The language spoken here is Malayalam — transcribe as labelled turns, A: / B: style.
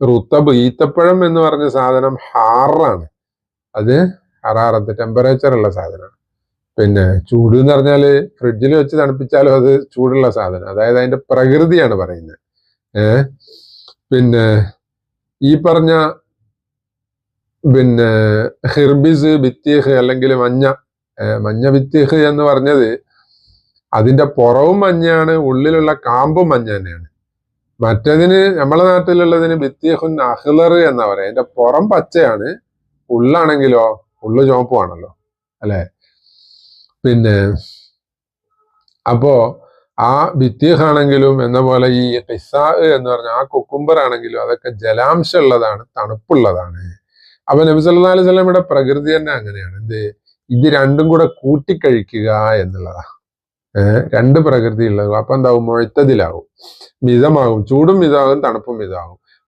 A: റുത്തബ് ഈത്തപ്പഴം എന്ന് പറഞ്ഞ സാധനം ഹാറാണ്. അത് ഹറാറത്ത് ടെമ്പറേച്ചർ ഉള്ള സാധനമാണ്. പിന്നെ ചൂട് എന്ന് പറഞ്ഞാൽ ഫ്രിഡ്ജിൽ വെച്ച് തണുപ്പിച്ചാലും അത് ചൂടുള്ള സാധനം. അതായത് അതിന്റെ പ്രകൃതിയാണ് പറയുന്നത്. ഏ? പിന്നെ ഈ പറഞ്ഞ പിന്നെ ഹിർബിസ് ബിത്തീഹ് അല്ലെങ്കിൽ മഞ്ഞ മഞ്ഞ ബിത്തീഹ് എന്ന് പറഞ്ഞത് അതിന്റെ പുറവും മഞ്ഞയാണ് ഉള്ളിലുള്ള കാമ്പും മഞ്ഞ തന്നെയാണ്. മറ്റതിന് നമ്മളെ നാട്ടിലുള്ളതിന് ബിത്തിയഹുൻ അഹ്ലർ എന്നാ പറയാ അതിന്റെ പുറം പച്ചയാണ് ഉള്ളാണെങ്കിലോ ഉള്ളു ചുവപ്പുമാണല്ലോ അല്ലെ? പിന്നെ അപ്പോ ആ ബിത്തീഹ് ആണെങ്കിലും എന്ന പോലെ ഈ ഖിസാ എന്ന് പറഞ്ഞ ആ കുക്കുംബർ ആണെങ്കിലും അതൊക്കെ ജലാംശം ഉള്ളതാണ് തണുപ്പുള്ളതാണ്. അപ്പൊ നബി സല്ലാ അലൈഹി സ്വലമിയുടെ പ്രകൃതി തന്നെ അങ്ങനെയാണ്. എന്ത്? ഇത് രണ്ടും കൂടെ കൂട്ടിക്കഴിക്കുക എന്നുള്ളതാ. ഏഹ് രണ്ട് പ്രകൃതി ഉള്ളത് അപ്പൊ എന്താവും? മുഴത്തതിലാവും മിതമാകും. ചൂടും മിതമാകും തണുപ്പും മിതമാകും.